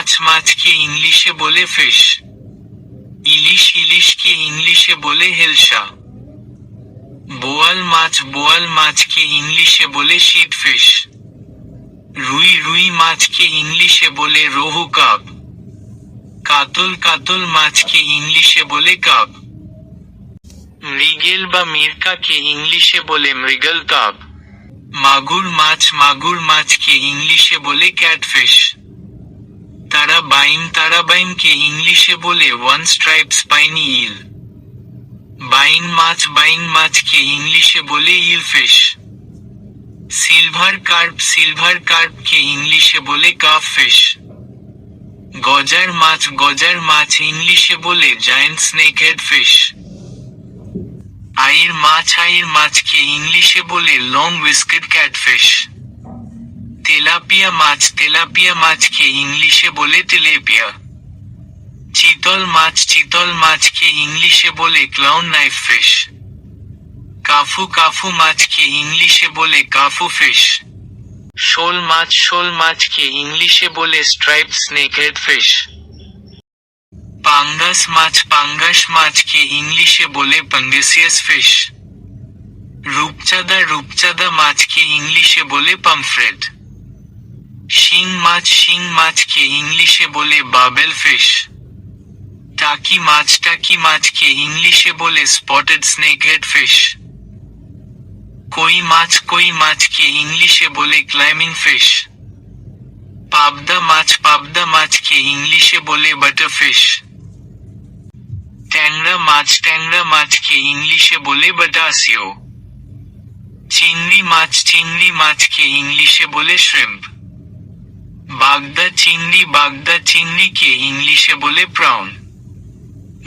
মাছ মাছকে ইংলিশে বলে ফিশ। ইলিশ ইলিশকে ইংলিশে বলে হেলসা। বোয়াল মাছ বোয়াল মাছকে ইংলিশে বলে শিট ফিশ। রুই রুই মাছকে ইংলিশে বলে রোহু কাপ। কাতল কাতল মাছকে ইংলিশে বলে কাপ। মৃগেল বা মির্কাকে ইংলিশে বলে মৃগল কাপ। মাগুর মাছ মাগুর মাছকে ইংলিশে বলে ক্যাটফিশ। তারা বাইন, তারা বাইনকে ইংলিশে বলে ওয়ান স্ট্রাইপ স্পাইনি ইল বাইন মাছ, বাইন মাছকে ইংলিশে বলে eel fish silver carp, silver কার্পকে ইংলিশে বলে কাপ ফিশ গজার মাছ গজার মাছ ইংলিশে বলে জায়ান্ট স্নেক হেড ফিশ আইর মাছ, আইর মাছকে ইংলিশে বলে লং উইস্কেট ক্যাটফিশ তেলাপিয়া মাছ, তেলাপিয়া মাছকে ইংলিশে বলে তেলেপিয়া। চিতল মাছ, চিতল মাছকে ইংলিশে বলে ক্লাউন নাইফ ফিশ কাফু কাফু মাছকে ইংলিশে বলে কাফু ফিশ শোল মাছ, শোল মাছকে ইংলিশে বলে স্ট্রাইপ স্নেক হেড ফিশ পাঙ্গাস মাছ, পাঙ্গাস মাছকে ইংলিশে বলে পাঙ্গেসিয়াস ফিশ রূপচাঁদা রূপচাঁদা মাছকে ইংলিশে বলে পামফ্রেট। শিং মাছ, শিং মাছকে ইংলিশে বলে বাবেল ফিশ। টাকি মাছ, টাকি মাছকে ইংলিশে বলে স্পটেড স্নেক হেড ফিশ। কই মাছ, কই মাছকে ইংলিশে বলে ক্লাইমিং ফিশ। পাবদা মাছ, পাবদা মাছকে ইংলিশে বলে বাটারফিশ ট্যাংরা মাছ, ট্যাংরা মাছকে ইংলিশে বলে বাটাসিও। চিংড়ি মাছ, চিংড়ি মাছকে ইংলিশে বলে শ্রিম্প। বাগদা চিংড়ি, বাগদা চিংড়িকে ইংলিশে বলে প্রাউন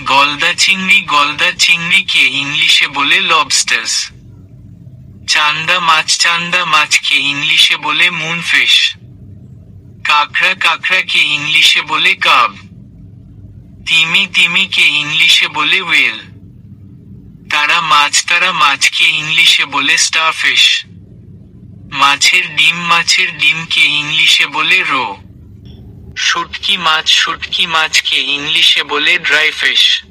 গলদা চিংড়ি, গলদা চিংড়িকে ইংলিশে বলে লবস্টার্স চান্দা মাছ, চান্দা মাছকে ইংলিশে বলে মুনফিশ কাঁকড়া কাঁকড়াকে ইংলিশে বলে কাব তিমি তিমিকে ইংলিশে বলে ওয়েল তারা মাছ, তারা মাছকে ইংলিশে বলে স্টারফিশ মাছের ডিম, মাছের ডিমকে ইংলিশে বলে রো। শুটকি মাছ, শুটকি মাছকে ইংলিশে বলে ড্রাই ফিশ।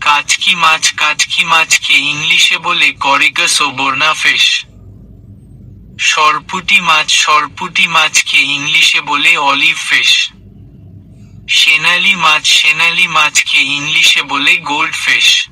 কাচকি মাছ, কাচকি মাছকে ইংলিশে বলে করিগাস ও বোরনা ফিশ। সরপুটি মাছ, সরপুটি মাছকে ইংলিশে বলে অলিভ ফিশ। সেনালি মাছ, সেনালি মাছকে ইংলিশে বলে গোল্ড ফিশ।